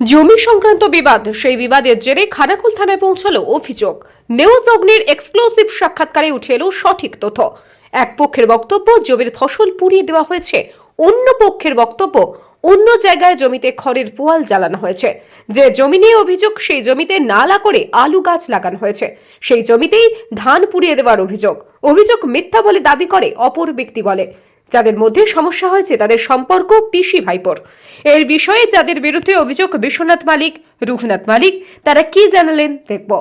জমি সংক্রান্ত বিবাদ, সেই বিবাদের জেরে খানাকুল থানায় পৌঁছালো অভিযোগ। নিউজ অগ্নির এক্সক্লুসিভ সাক্ষাৎকারে উঠে এলো সঠিক তথ্য। এক পক্ষের বক্তব্য, জমির ফসল পুড়িয়ে দেওয়া হয়েছে। অন্য পক্ষের বক্তব্য, অন্য জায়গায় জমিতে খড়ের পোয়াল জ্বালানো হয়েছে। যে জমি নিয়ে অভিযোগ, সেই জমিতে নালা করে আলু গাছ লাগানো হয়েছে। সেই জমিতেই ধান পুড়িয়ে দেওয়ার অভিযোগ। অভিযোগ মিথ্যা বলে দাবি করে অপর ব্যক্তি বলে। যাদের মধ্যে সমস্যা হয়েছে তাদের সম্পর্ক, পিসি ভাইপোর। এর বিষয়ে যাদের বিরুদ্ধে অভিযোগ, বিশ্বনাথ মালিক, রঘুনাথ মালিক, তারা কি জানালেন দেখব।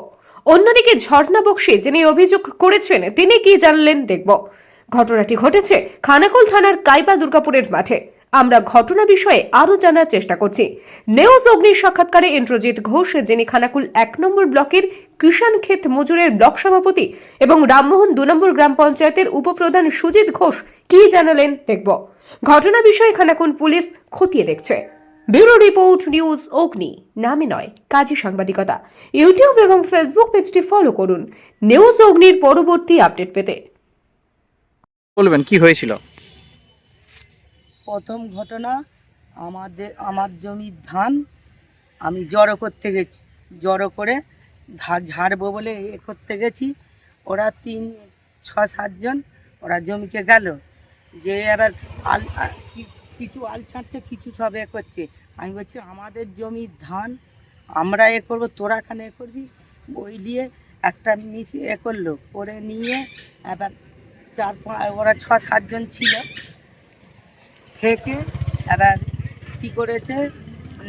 অন্যদিকে ঝর্ণা বক্সি যিনি অভিযোগ করেছেন, তিনি কি জানলেন দেখব। ঘটনাটি ঘটেছে খানাকুল থানার কাইবা দুর্গাপুরের মাঠে। আমরা ঘটনা বিষয়ে আরও জানার চেষ্টা করছি। নেওজ অগ্নির সাক্ষাৎকারে ইন্দ্রজিৎ ঘোষ, যিনি খানাকুল এক নম্বর ব্লকের কিষান ক্ষেত মজুরের ব্লক সভাপতি এবং রামমোহন দু নম্বর গ্রাম পঞ্চায়েতের উপপ্রধান সুজিত ঘোষ কি জানালেন দেখব। ঘটনা বিষয়ে খানাকুল পুলিশ খতিয়ে দেখছে। ব্যুরো রিপোর্ট নিউজ অগ্নি নামে নয় কাজী সাংবাদিকতা। ইউটিউব এবং ফেসবুক পেজটি ফলো করুন নিউজ অগ্নির পরবর্তী আপডেট পেতে। বলবেন কি হয়েছিল? প্রথম ঘটনা আমাদের আমার জমির ধান আমি জড়ো করতে গেছি জড়ো করে ধা ঝাড়বো বলে এ করতে গেছি। ওরা তিন ছ সাতজন ওরা জমিতে গেল। যে এবার আল কিছু আল ছাড়ছে কিছু সব এ করছে। আমি বলছি আমাদের জমির ধান আমরা এ করব তোরা খানে এ করবি? ওই নিয়ে একটা মিস এ করল করে নিয়ে এবার চার পাঁচ ওরা ছ সাতজন ছিল। থেকে এবার কী করেছে?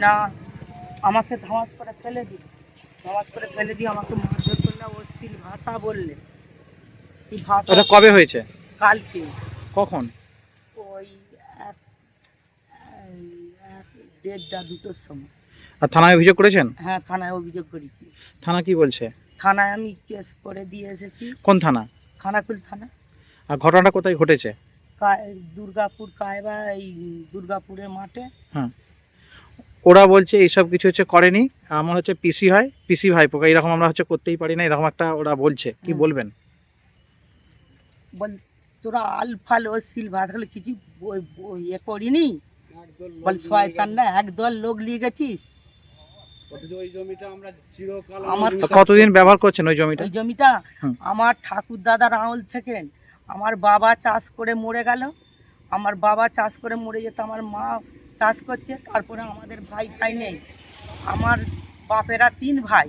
না আমাকে ধামাস করে ফেলে দিল ধামাস করে ফেলে দিয়ে আমাকে মারধর করলে। ভাষা বললে। এই ভাষা? এটা কবে হয়েছে? কালকে। কখন ওই এক এই এক দেড়টা দুটোর সময়। আর থানায় অভিযোগ করেছেন? হ্যাঁ থানায় অভিযোগ করেছি। থানা কি বলছে? থানায় আমি কেস করে দিয়ে এসেছি। কোন থানা? খানাকুল থানা। আর ঘটনাটা কোথায় ঘটেছে? দুর্গাপুর কায়বা এই দুর্গাপুরের মাঠে। হ্যাঁ ওরা বলছে এইসব কিছু হচ্ছে করেনি। আমার হচ্ছে পিসি হয় পিসি ভাই পোকা এরকম আমরা হচ্ছে করতেই পারি না এরকম একটা ওরা বলছে। কি বলবেন? বল তোরা আল ফাল অশ্লীল ভাষাগুলো কিছু ইয়ে করিনি? বল শয়তান না একদল লোক নিয়ে গেছিস? আমার তো কতদিন ব্যবহার করছেন ওই জমিটা? ওই জমিটা আমার ঠাকুর দাদার আঙুল থেকে। আমার বাবা চাষ করে মরে গেল। আমার বাবা চাষ করে মরে যেত আমার মা চাষ করছে। তারপরে আমাদের ভাই ভাই নেই। আমার বাপেরা তিন ভাই।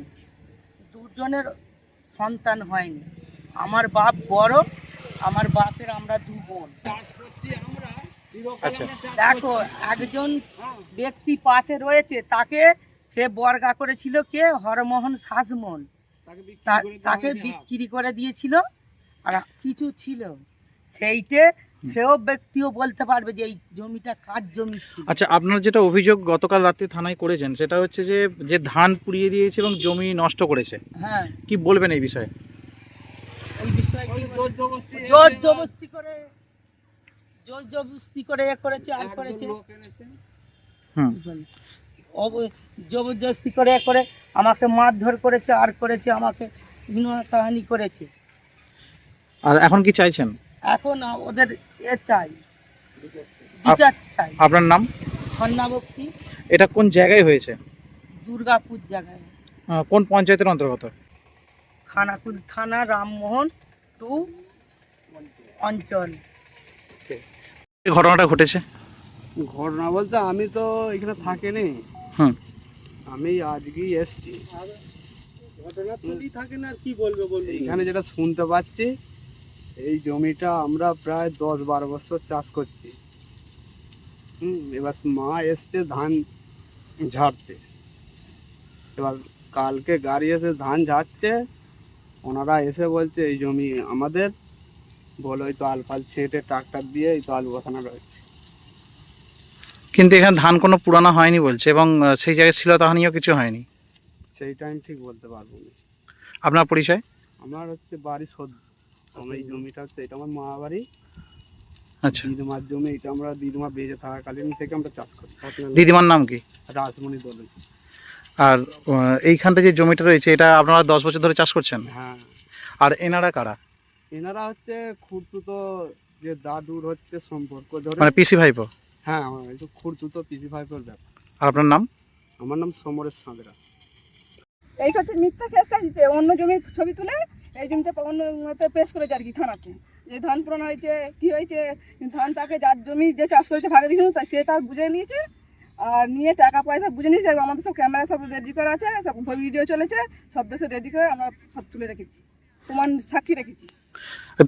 দুজনের সন্তান হয়নি। আমার বাপ বড় আমার বাপের আমরা দু বোন। আচ্ছা দেখো একজন ব্যক্তি পাশে রয়েছে তাকে সে বর্গা করেছিল কে? হরমোহন শাসমন তাকে বিক্রি করে দিয়েছিল। আর কিছু ছিল। সেইটে সেও ব্যক্তিও বলতে পারবে যে এই জমিটা কার জমি ছিল। আচ্ছা আপনার যেটা অভিযোগ গতকাল রাতে থানায় করেছেন সেটা হচ্ছে যে যে ধান পুড়িয়ে দিয়েছে এবং জমি নষ্ট করেছে। হ্যাঁ। কি বলবেন এই বিষয়ে? এই বিষয়ে? জোর জবস্তি করে জোর জবস্তি করে এ করেছে আর করেছে। হুম। অব- জবরদস্তি করে এ করে আমাকে মারধর করেছে আর করেছে আমাকে বিভিন্ন কাহানি করেছে। আর এখন কি চাইছেন? এখন ওদের এ চাই বিচার চাই। আপনার নাম? সন্না বক্সি। এটা কোন জায়গায় হয়েছে? দুর্গাপুর জায়গায়। কোন পঞ্চায়েতের অন্তর্গত? খানাকুল থানা রামমোহন টু অঞ্চল। ঘটনাটা ঘটেছে? ঘটনা বলতে আমি তো এখানে থাকিনি। হুম। আমি আজকেই এসছি। থাকে না কি বলবে বলবে এখানে যেটা শুনতে পাচ্ছি এই জমিটা আমরা প্রায় দশ বারো বছর চাষ করছি। হুম এবার মা এসছে ধান ঝাড়তে। এবার কালকে গাড়ি এসে ধান ঝাড়ছে ওনারা এসে বলছে এই জমি আমাদের। বলো এই তো আলফাল ছেঁটে ট্রাক্টর দিয়ে এই তো আলু বসানো রয়েছে। কিন্তু এখানে ধান কোনো পুরানো হয়নি বলছে এবং সেই জায়গায় ছিল তাহানিও কিছু হয়নি? সেই টাইম ঠিক বলতে পারব না। আপনার পরিচয়? আমার হচ্ছে বাড়ি সদ আমার এই জমিটা হচ্ছে এটা আমার মা বাড়ি। আচ্ছা। দিদিমার জমি এটা আমরা দিদিমা বেঁচে থাকাকালীন থেকে আমরা চাষ করি। দিদিমার নাম কি? রাসমণি দলে। আর এইখানটা যে জমিটা রয়েছে এটা আপনারা দশ বছর ধরে চাষ করছেন? হ্যাঁ। আর এনারা কারা? এনারা হচ্ছে খুঁড়তুতো যে দাদুর হচ্ছে সম্পর্ক ধরে মানে পিসি ভাইপো? হ্যাঁ আমার একটু খুঁড়তুতো পিসি ভাইপোর ব্যাপার। আর আপনার নাম? আমার নাম সমরেশ সাঁতরা। এইটা হচ্ছে মিথ্যা কেস চাইছে অন্য জমির ছবি তুলে এই জমিতে অন্য পেশ করেছে আর কি থানাতে। যে ধান পূরণ হয়েছে কি হয়েছে ধান তাকে যার জমি যে চাষ করেছে ভাগে দিয়েছিল তাই সে তার বুঝে নিয়েছে। আর নিয়ে টাকা পয়সা বুঝে নিয়েছে এবং আমাদের সব ক্যামেরা সব রেডি করা আছে সব ভিডিও চলেছে সব দেশে রেডি করে আমরা সব তুলে রেখেছি। প্রমাণ সাক্ষী রেখেছি।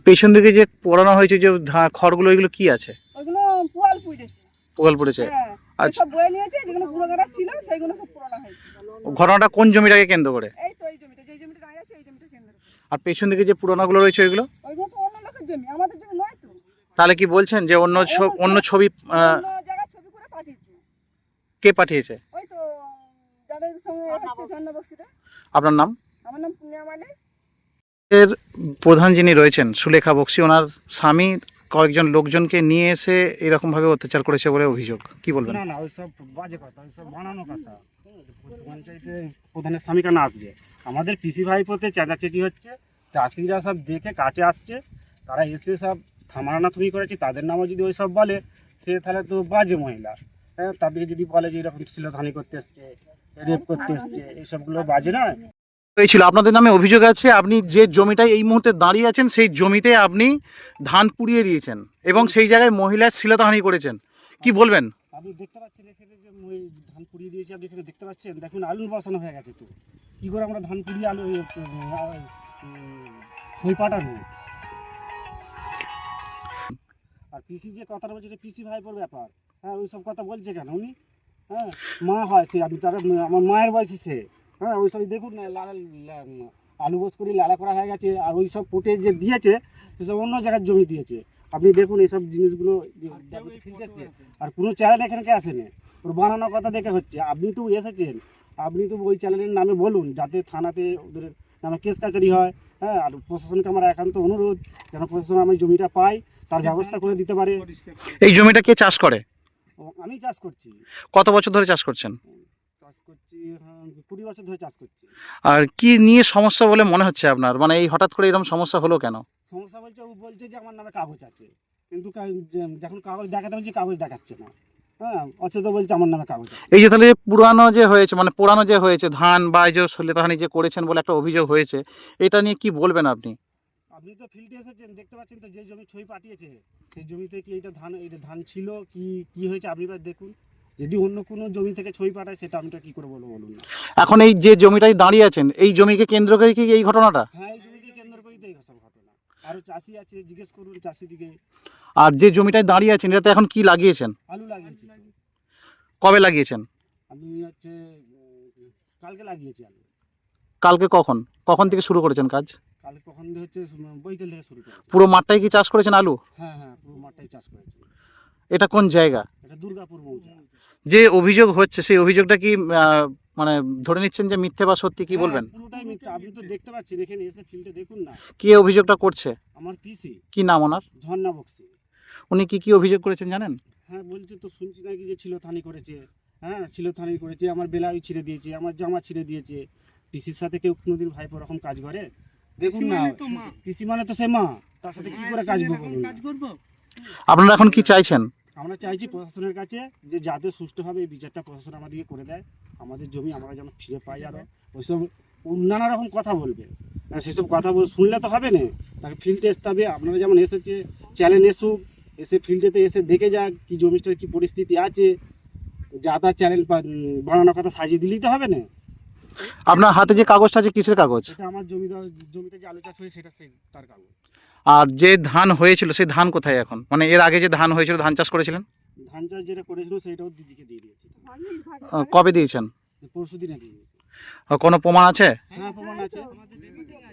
পেছন দিকে যে পোড়ানো হয়েছে যে খড়গুলো এগুলো কি আছে? ওইগুলো পোয়াল পুড়েছে। পোকাল পড়েছে? হ্যাঁ আচ্ছা। বয়ে নিয়েছে যেগুলো গাড়া ছিল সেইগুলো সব পুরোনো হয়েছে। ঘটনাটা কোন জমিটাকে কেন্দ্র করে? এই তো এই জমিটা যে জমিটা দাঁড়িয়ে আছে এই জমিটা কেন্দ্র আর পেছন দিকে যে পুরানোগুলো রয়েছে ওইগুলো? ওইগুলো তো অন্য লোকের জমি আমাদের জমি নয় তো। তাহলে কি বলছেন যে অন্য অন্য ছবি ছবি করে পাঠিয়েছে। কে পাঠিয়েছে? ওই তো যাদের সঙ্গে হচ্ছে আপনার নাম? আমার নাম পূর্ণিমা মালিক। এর প্রধান যিনি রয়েছেন, সুলেখা বক্সি, ওনার স্বামী কয়েকজন লোকজনকে নিয়ে এসে এরকম ভাবে অত্যাচার করেছে বলে অভিযোগ। কি বলবেন? না না, ওইসব বাজে কথা, ওইসব বানানো কথা। পঞ্চায়েতে প্রধানের স্বামী কেন আসবে। আমাদের পিসি ভাই ভাইপোতে চেঁচাচেঁচি হচ্ছে, চাষিরা সব দেখে কাছে আসছে, তারা এসে সব থামানা থুমি করেছে, তাদের নামও যদি ওইসব বলে, সে তাহলে তো বাজে মহিলা। হ্যাঁ তাদেরকে যদি বলে যে এরকম ছিলধানি করতে এসছে, রেপ করতে এসছে এইসবগুলো বাজে নয়। হয়েছিল আপনাদের নামে অভিযোগ আছে, আপনি যে জমিটায় এই মুহূর্তে দাঁড়িয়ে আছেন, সেই জমিতে আপনি ধান পুড়িয়ে দিয়েছেন এবং সেই জায়গায় মহিলার শ্লীলতাহানি করেছেন। কি বলবেন? আপনি দেখতে পাচ্ছেন এখানে যে ধান পুড়িয়ে দিয়েছি, আপনি এখানে দেখতে পাচ্ছেন? দেখুন আলু বসানো হয়ে গেছে তো। কী করে আমরা ধান পুড়িয়ে আলু ছই পাঠানো আর পিসি যে কথাটা বলছে পিসি ভাইপোর ব্যাপার। হ্যাঁ ওই সব কথা বলছে কেন উনি? হ্যাঁ মা হয় সে, আপনি তার, আমার মায়ের বয়সী সে। হ্যাঁ ওই সব দেখুন না লাল আলু বোস করে লালা করা হয়ে গেছে আর ওই সব পুঁটে যে দিয়েছে সেসব অন্য জায়গার জমি দিয়েছে। আপনি দেখুন এইসব জিনিসগুলো ফিল্ড আর কোনো চ্যানেল এখানকে আসেনি? ওর বানানোর কথা দেখে হচ্ছে। আপনি তো এসেছেন আপনি তো ওই চ্যানেলের নামে বলুন যাতে থানাতে ওদের নামে কেস কাচারি হয় হ্যাঁ আর প্রশাসনকে আমার একান্ত অনুরোধ যেন প্রশাসন আমি জমিটা পাই তার ব্যবস্থা করে দিতে পারে। এই জমিটা কে চাষ করে? ও, আমি চাষ করছি। কত বছর ধরে চাষ করছেন? চাষ করছি হ্যাঁ, কুড়ি বছর ধরে চাষ করছি। আর কি নিয়ে সমস্যা বলে মনে হচ্ছে আপনার? মানে এই হঠাৎ করে এরকম সমস্যা হলো কেন? সমস্যা বলছে ও বলছে যে আমার নামে কাগজ আছে। কিন্তু যখন কাগজ দেখাতে বলছি কাগজ দেখাচ্ছে না। হ্যাঁ অথচ বলছে আমার নামে কাগজ এই যে তাহলে পুরানো যে হয়েছে মানে পুরানো যে হয়েছে ধান বা এই যে শ্লীলতাহানি যে করেছেন বলে একটা অভিযোগ হয়েছে এটা নিয়ে কি বলবেন আপনি? আপনি তো ফিল্ডে এসেছেন দেখতে পাচ্ছেন তো যে জমি ছই পাঠিয়েছে সেই জমিতে কি এইটা ধান এইটা ধান ছিল কি কি হয়েছে আপনি দেখুন। যদি অন্য কোনো জমি থেকে ছই পাঠায় সেটা আমি তো কী করে বলব বলুন না। এখন এই যে জমিটায় দাঁড়িয়ে আছেন এই জমিকে কেন্দ্র করে কি এই ঘটনাটা? হ্যাঁ এই জমিকে কেন্দ্র করেই তো এই সব ঘটনা। আরও চাষি আছে জিজ্ঞেস করুন চাষিদিকে। আর যে জমিটায় দাঁড়িয়ে আছেন এটাতে এখন কি লাগিয়েছেন? আলু লাগিয়েছি তো। কবে লাগিয়েছেন? আমি হচ্ছে উম, কালকে লাগিয়েছি আলু। কালকে কখন? কখন থেকে শুরু করেছেন কাজ? কালকে কখন দিয়ে হচ্ছে উম, বৈকাল থেকে শুরু করেছি। পুরো মাঠটাই কি চাষ করেছেন আলু? হ্যাঁ হ্যাঁ পুরো মাঠটাই চাষ করেছি। এটা কোন জায়গা? এটা দুর্গাপুর মৌজা। যে অভিযোগ হচ্ছে সেই অভিযোগটা কি মানে ধরে নিচ্ছেন যে মিথ্যে বা সত্যি কি বলবেন? হ্যাঁ, পুরোটাই মিথ্যা। আপনি তো দেখতে পাচ্ছেন এখানে এসে ফিল্ডে দেখুন না। কে অভিযোগটা করছে? আমার পিসি। কি নাম ওনার? ঝর্ণা বক্সি। উনি কি কি অভিযোগ করেছেন জানেন? হ্যাঁ বলছে তো শুনছি নাকি যে ছিল থানি করেছে। হ্যাঁ ছিল থানি করেছে আমার বেলায় ছিঁড়ে দিয়েছে আমার জামা ছিঁড়ে দিয়েছে। পিসির সাথে কেউ কোনোদিন ভাইপো রকম কাজ করে? দেখুন না। পিসি মানে তো সে মা। তার সাথে কি করে কাজ করব। আপনারা এখন কি চাইছেন? আমরা চাইছি প্রশাসনের কাছে যে যাতে সুষ্ঠুভাবে এই বিচারটা প্রশাসন আমাদেরকে করে দেয়। আমাদের জমি আমরা যেন ফিরে পাই আরও ওইসব নানা রকম কথা বলবে। আর সেসব কথা বল শুনলে তো হবে না। তাকে ফিল্ডে আসতে হবে। আপনারা যেমন এসেছে চ্যালেঞ্জ এসুক এসে ফিল্ডেতে এসে দেখে যাক কি জমিটার কি পরিস্থিতি আছে। যা তা চ্যালেঞ্জ বানানোর কথা সাজিয়ে দিলেই তো হবে না। আপনার হাতে যে কাগজটা আছে কিসের কাগজ? আমার জমি জমিতে যে আলু চাষ হয় সেটা সেই তার কাগজ। আর যে ধান হয়েছিল সেই ধান কোথায় এখন? মানে এর আগে যে ধান হয়েছিল ধান চাষ করেছিলেন? ধান চাষ যেটা করেছিল সেটাও দিদিকে দিয়ে দিয়েছি। কবে দিয়েছেন? যে পরশু দিনে দিয়েছি। কোনো প্রমাণ আছে? হ্যাঁ প্রমাণ আছে।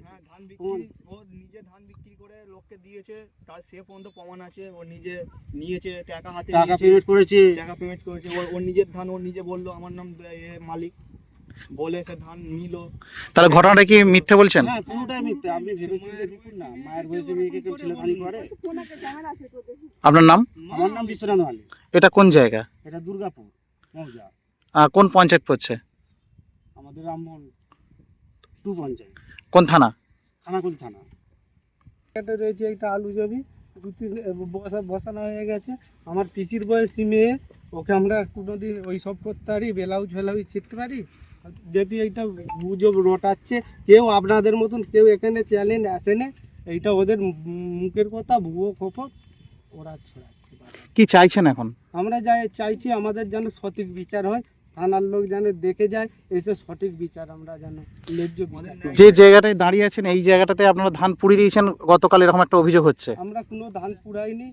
হ্যাঁ, ধান বিক্রি ও নিজে ধান বিক্রি করে লোককে দিয়েছে তার সে পর্যন্ত প্রমাণ আছে ও নিজে নিয়েছে টাকা হাতে টাকা পেমেন্ট করেছে। টাকা পেমেন্ট করেছে ওর ওর নিজের ধান ও নিজে বলল আমার নাম মালিক। বলে সে ধান নিল। তাহলে ঘটনাটা কি মিথ্যে বলছেন? হ্যাঁ পুরোটাই মিথ্যে। আপনি ভেবেছেন দেখুন না মায়ের বয়সে মেয়েকে কেউ ছেলেখানি করে? আপনার নাম? আমার নাম বিশ্বনাথ মালিক এটা কোন জায়গা? এটা দুর্গাপুর মৌজা। কোন পঞ্চায়েত পড়ছে? আমাদের রামমোহন টু পঞ্চায়েত। কোন থানা? খানাকুল থানা। এটা রয়েছে একটা আলু জমি দু তিন বসা বসানো হয়ে গেছে। আমার পিসির বয়সী মেয়ে ওকে আমরা কোনোদিন ওই সব করতে পারি ব্লাউজ ফেলাউজ ছিঁড়তে পারি? যদি এইটা গুজব রটাচ্ছে কেউ আপনাদের মতন কেউ এখানে চ্যালেঞ্জ আসে না। এইটা ওদের মুখের কথা ভুয়ো খবর ওরা ছড়াচ্ছে। কি চাইছেন এখন? আমরা যাই চাইছি আমাদের যেন সঠিক বিচার হয় থানার লোক যেন দেখে যায় এসে সঠিক বিচার আমরা যেন ন্যায্য যে জায়গাটায় দাঁড়িয়ে আছেন এই জায়গাটাতে আপনারা ধান পুড়িয়ে দিয়েছেন গতকাল এরকম একটা অভিযোগ হচ্ছে। আমরা কোনো ধান পুড়াইনি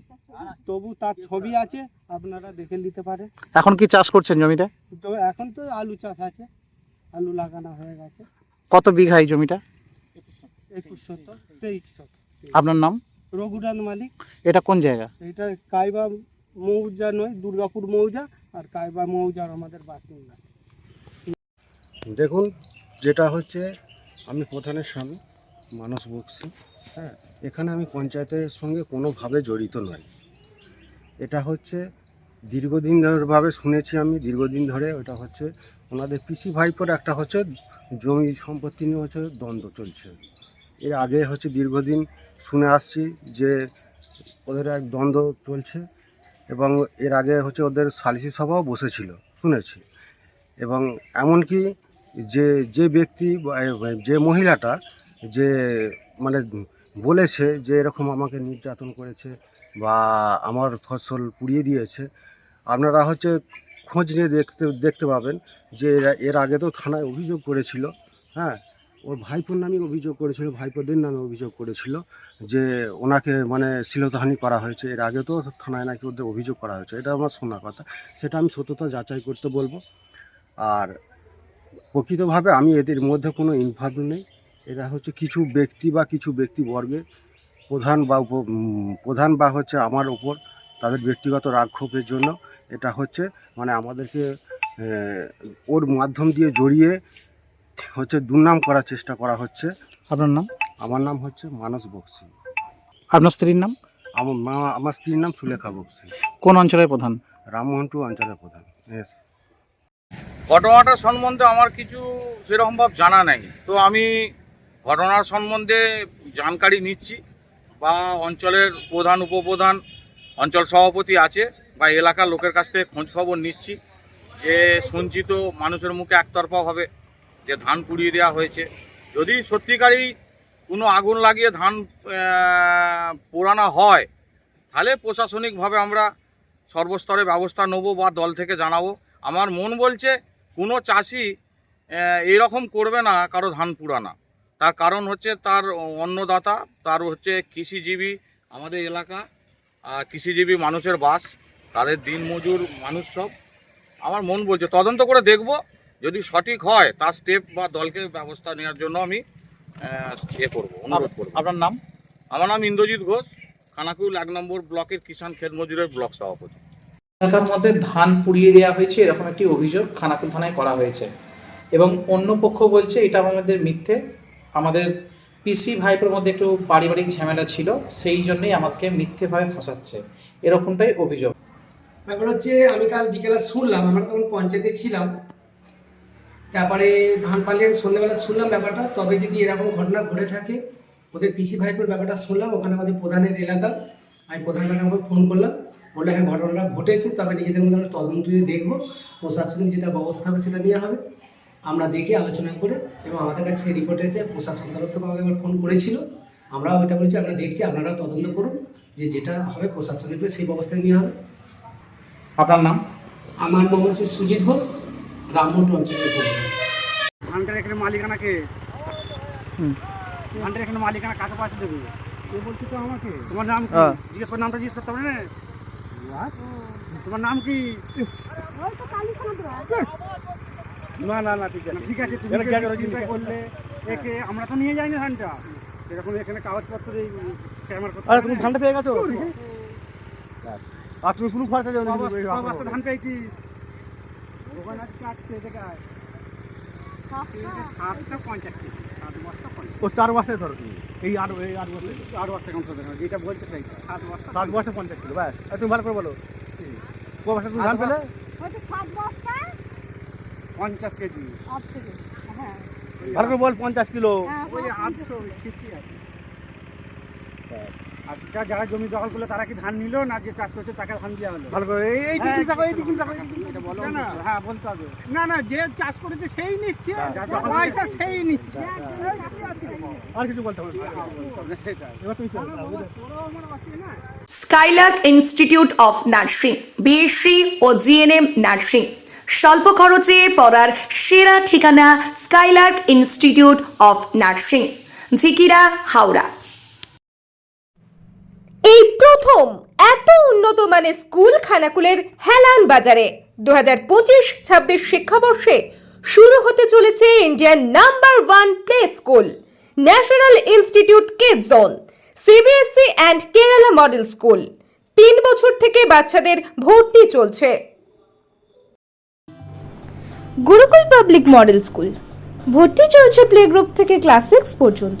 তবু তার ছবি আছে আপনারা দেখে নিতে পারে এখন কি চাষ করছেন জমিতে? তো এখন তো আলু চাষ আছে। আলু লাগানো হয়ে গেছে। কত বিঘা এই জমিটা? একুশ শতক তেইশ শতক আপনার নাম? রঘুনাথ মালিক। এটা কোন জায়গা? এটা কাইবা মৌজা নয় দুর্গাপুর মৌজা আর কাইবা মৌজার আমাদের বাসিন্দা। দেখুন যেটা হচ্ছে আমি প্রধানের স্বামী মানস বক্সি হ্যাঁ? এখানে আমি পঞ্চায়েতের সঙ্গে কোনোভাবে জড়িত নই। এটা হচ্ছে দীর্ঘদিন ভাবে শুনেছি আমি দীর্ঘদিন ধরে ওটা হচ্ছে ওনাদের পিসি ভাইপোর একটা হচ্ছে জমি সম্পত্তি নিয়ে হচ্ছে দ্বন্দ্ব চলছে। এর আগে হচ্ছে দীর্ঘদিন শুনে আসছি যে ওদের এক দ্বন্দ্ব চলছে এবং এর আগে হচ্ছে ওদের সালিসি সভাও বসেছিল, শুনেছি। এবং এমনকি যে যে ব্যক্তি যে মহিলাটা যে মানে বলেছে যে এরকম আমাকে নির্যাতন করেছে বা আমার ফসল পুড়িয়ে দিয়েছে, আপনারা হচ্ছে খোঁজ নিয়ে দেখতে দেখতে পাবেন যে এর আগে তো থানায় অভিযোগ করেছিল হ্যাঁ? ওর ভাইপোর নামে অভিযোগ করেছিল, ভাইপোদের নামে অভিযোগ করেছিল যে ওনাকে মানে শ্লীলতাহানি করা হয়েছে। এর আগে তো থানায় নাকি ওদের অভিযোগ করা হয়েছে। এটা আমার শোনা কথা। সেটা আমি সত্যতা যাচাই করতে বলব। আর প্রকৃতভাবে আমি এদের মধ্যে কোনো ইনভলভ নেই। এরা হচ্ছে কিছু ব্যক্তি বা কিছু ব্যক্তিবর্গে প্রধান বা উপ- প্রধান বা হচ্ছে আমার ওপর তাদের ব্যক্তিগত রাক্ষোভের জন্য। এটা হচ্ছে মানে আমাদেরকে ওর মাধ্যম দিয়ে জড়িয়ে হচ্ছে দুর্নাম করার চেষ্টা করা হচ্ছে। আপনার নাম? আমার নাম হচ্ছে মানস বক্সি। আপনার স্ত্রীর নাম? আমার মা আমার স্ত্রীর নাম সুলেখা বক্সি। কোন অঞ্চলের প্রধান? রামমোহনটু অঞ্চলের প্রধান. ঘটনাটা সম্বন্ধে আমার কিছু সেরকমভাব জানা নেই। তো আমি ঘটনার সম্বন্ধে জানকারি নিচ্ছি। বা অঞ্চলের প্রধান উপপ্রধান অঞ্চল সভাপতি আছে বা এলাকার লোকের কাছ থেকে খোঁজ খবর নিচ্ছি। যে সঞ্চিত মানুষের মুখে একতরফাভাবে যে ধান পুড়িয়ে দেওয়া হয়েছে, যদি সত্যিকারই কোনো আগুন লাগিয়ে ধান পোড়ানো হয়, তাহলে প্রশাসনিকভাবে আমরা সর্বস্তরে ব্যবস্থা নেব বা দল থেকে জানাব। আমার মন বলছে কোনো চাষি এরকম করবে না কারও ধান পুরানা তার কারণ হচ্ছে তার অন্নদাতা, তার হচ্ছে কৃষিজীবী আমাদের এলাকা কৃষিজীবী মানুষের বাস, তাদের দিনমজুর মানুষ সব। আমার মন বলছে তদন্ত করে দেখব। যদি সঠিক হয় তার স্টেপ বা দলকে ব্যবস্থা নেওয়ার জন্য আমি আহ, ইয়ে করব অনুরোধ করব। আপনার নাম? আমার নাম ইন্দ্রজিৎ ঘোষ খানাকুল এক নম্বর ব্লকের কিষাণ ক্ষেত মজুরের ব্লক সভাপতি। এলাকার মধ্যে ধান পুড়িয়ে দেওয়া হয়েছে এরকম একটি অভিযোগ খানাকুল থানায় করা হয়েছে। এবং অন্য পক্ষ বলছে এটা আমাদের মিথ্যে। আমাদের পিসি ভাইপোর মধ্যে একটু পারিবারিক ঝামেলা ছিল সেই জন্যই আমাকে মিথ্যেভাবে ফাঁসাচ্ছে। এরকমটাই অভিযোগ। ব্যাপার হচ্ছে, আমি কাল বিকেলে শুনলাম, আমরা তখন পঞ্চায়েতে ছিলাম। তারপরে ধান পালিয়ে আমি সন্ধ্যেবেলা শুনলাম ব্যাপারটা, তবে যদি এরকম ঘটনা ঘটে থাকে, ওদের পিসি ভাইপোর ব্যাপারটা শুনলাম, ওখানে আমাদের প্রধানের এলাকা, আমি প্রধানকে আমাকে ফোন করলাম, বললে হ্যাঁ ঘটনাটা ঘটেছে, তবে নিজেদের মধ্যে আমরা তদন্ত করে দেখব, প্রশাসনিক যেটা ব্যবস্থা হবে সেটা নেওয়া হবে। আমরা দেখে আলোচনা করে এবং আমাদের কাছে সেই রিপোর্ট এসে প্রশাসন তরফ থেকে আমাকে একবার ফোন করেছিল। আমরাও এটা বলছি, আমরা দেখছি, আপনারাও তদন্ত করুন, যে যেটা হবে প্রশাসনিক সেই ব্যবস্থা নেওয়া হবে। আপনার নাম? আমার নাম হচ্ছে সুজিত ঘোষ রামমোহন অঞ্চলের। ধানটার এখানে মালিকানা কে? ধানটার এখানে মালিকানা কাকে পাশে দেবে? কে বলছি তো আমাকে? তোমার নাম কি? জিজ্ঞেস করে নামটা জিজ্ঞেস করতে হবে না? তোমার নাম কি? না না না ঠিক আছে। ঠিক আছে তুমি চিন্তা করলে একে আমরা তো নিয়ে যাই না ধানটা। এরকম এখানে কাগজপত্র এই ক্যামেরা ধানটা পেয়ে গেছো? তুমি কোনো দেবে না ধান পেয়েছি। চারটে দেখায় সাতটা পঞ্চাশ কেজি সাত বস্তা ও চার বস্তায় ধরো তুমি। এই আট এই আট বস্তা আট বস্তা কম ধরো যেটা বলছে সেই সাত বস্তা। সাত বস্তা পঞ্চাশ কিলো ব্যাস। তুমি ভালো করে বলো। ক বস্তা তুমি ধান পেলে? সাত বস্তা? পঞ্চাশ কেজি। হ্যাঁ। ভালো করে বল পঞ্চাশ কিলো। হ্যাঁ ওই আটশো ঠিকই আছে। যারা- জমি দখল করল তারা কি ধান নিল না যে চাষ করছে তাকে ধান দেওয়া হলো? ভালো করে এই হ্যাঁ, এই দিকটা এটা বলো না, না। হ্যাঁ বলতে হবে। না না যে চাষ করেছে সেই নিচ্ছে পয়সা সেই নিচ্ছে। আর কিছু বলতে হবে এবার তুমি চলো। Skylark Institute of Nursing BSc O GNM nursing স্বল্প খরচে পড়ার সেরা ঠিকানা Skylark Institute of Nursing Jhikira Howrah. এই প্রথম এত উন্নত মানের স্কুল খানাকুলের হেলান বাজারে দু হাজার পঁচিশ ছাব্বিশ শিক্ষাবর্ষে শুরু হতে চলেছে Indian number one play school, National Institute Kid Zone CBSE and Kerala model school. তিন বছর থেকে বাচ্চাদের ভর্তি চলছে। গুরুকুল পাবলিক মডেল স্কুল, ভর্তি চলছে প্লে গ্রুপ থেকে ক্লাস সিক্স পর্যন্ত।